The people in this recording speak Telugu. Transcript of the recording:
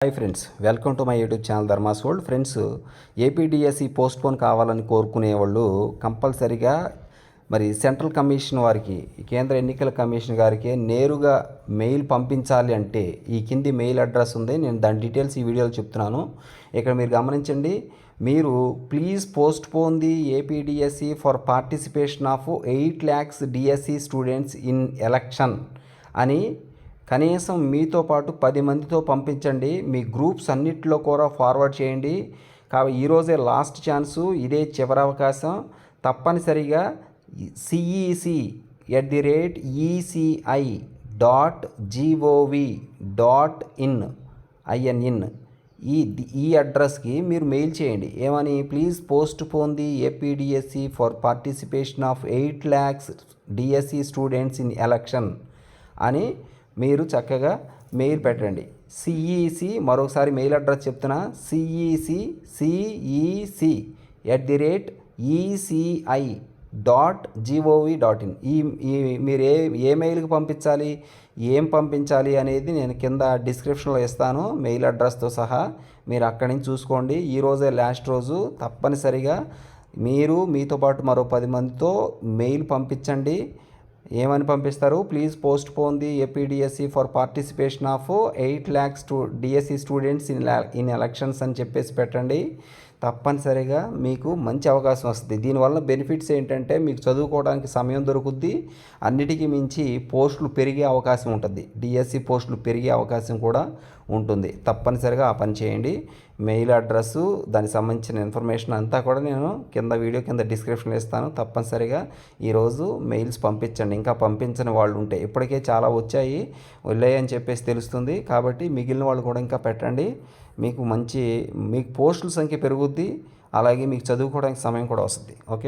Hi friends welcome to my YouTube channel Dharma's world friends APDSC postpone కావాలని కోరుకునే వాళ్ళు కంపల్సరిగా మరి సెంట్రల్ కమిషన్ వారికి కేంద్ర ఎన్నికల కమిషన్ గారికి నేరుగా మెయిల్ పంపించాలి అంటే ఈ కింది మెయిల్ అడ్రస్ ఉంది. నేను దాని డీటెయిల్స్ ఈ వీడియోలో చెప్తున్నాను. ఇక్కడ మీరు గమనించండి. మీరు please postpone the APDSC for participation of eight lakhs DSC students in election అని కనీసం మీతో పాటు పది మందితో పంపించండి. మీ గ్రూప్స్ అన్నిటిలో కూడా ఫార్వర్డ్ చేయండి. కాబట్టి ఈరోజే లాస్ట్ ఛాన్సు. ఇదే చివరి అవకాశం. తప్పనిసరిగా CEC at the rate ECI dot GOV dot in I N in ఈ ఈ అడ్రస్కి మీరు మెయిల్ చేయండి. ఏమని? Please postpone the APDSC for participation of eight lakhs DSC students in election అని మీరు చక్కగా మెయిల్ పెట్టండి. సిఈసి మరొకసారి మెయిల్ అడ్రస్ చెప్తున్నా. CEC CEC at the rate ECI dot GOV dot in ఈ ఈ మీరు ఏ ఏ మెయిల్కి పంపించాలి ఏం పంపించాలి అనేది నేను కింద డిస్క్రిప్షన్లో ఇస్తాను. మెయిల్ అడ్రస్తో సహా మీరు అక్కడి నుంచి చూసుకోండి. ఈరోజే లాస్ట్ రోజు తప్పనిసరిగా మీరు మీతో పాటు మరో పది మందితో మెయిల్ పంపించండి. ఏమని పంపిస్తారు? Please postpone the APDSC for participation of eight lakhs stu DSC students in in elections అని చెప్పేసి పెట్టండి. తప్పనిసరిగా మీకు మంచి అవకాశం వస్తుంది. దీనివల్ల బెనిఫిట్స్ ఏంటంటే మీకు చదువుకోవడానికి సమయం దొరుకుద్ది. అన్నిటికీ మించి పోస్టులు పెరిగే అవకాశం ఉంటుంది. డిఎస్సి పోస్టులు పెరిగే అవకాశం కూడా ఉంటుంది. తప్పనిసరిగా ఆ పని చేయండి. మెయిల్ అడ్రస్సు దానికి సంబంధించిన ఇన్ఫర్మేషన్ అంతా కూడా నేను కింద వీడియో కింద డిస్క్రిప్షన్ ఇస్తాను తప్పనిసరిగా ఈరోజు మెయిల్స్ పంపించండి. ఇంకా పంపించని వాళ్ళు ఉంటే ఇప్పటికే చాలా వచ్చాయి వెళ్ళాయని చెప్పేసి తెలుస్తుంది. కాబట్టి మిగిలిన వాళ్ళు కూడా ఇంకా పెట్టండి. మీకు మంచి మీకు పోస్టుల సంఖ్య పెరుగుద్ది. అలాగే మీకు చదువుకోవడానికి సమయం కూడా వస్తుంది. ఓకే?